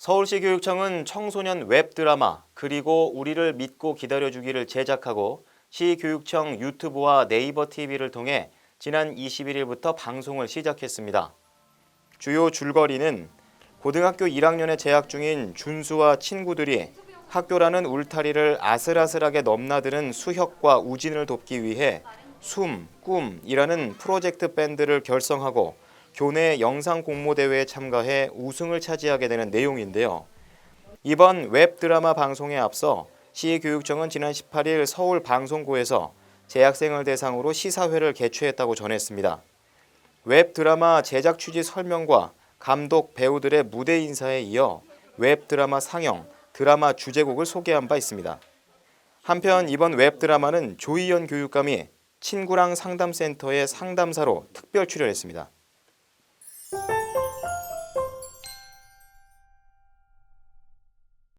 서울시 교육청은 청소년 웹드라마 그리고 우리를 믿고 기다려주기를 제작하고 시 교육청 유튜브와 네이버 TV를 통해 지난 21일부터 방송을 시작했습니다. 주요 줄거리는 고등학교 1학년에 재학 중인 준수와 친구들이 학교라는 울타리를 아슬아슬하게 넘나드는 수혁과 우진을 돕기 위해 숨, 꿈이라는 프로젝트 밴드를 결성하고 교내 영상 공모 대회에 참가해 우승을 차지하게 되는 내용인데요. 이번 웹드라마 방송에 앞서 시교육청은 지난 18일 서울 방송고에서 재학생을 대상으로 시사회를 개최했다고 전했습니다. 웹드라마 제작 취지 설명과 감독 배우들의 무대 인사에 이어 웹드라마 상영, 드라마 주제곡을 소개한 바 있습니다. 한편 이번 웹드라마는 조희연 교육감이 친구랑 상담센터의 상담사로 특별 출연했습니다.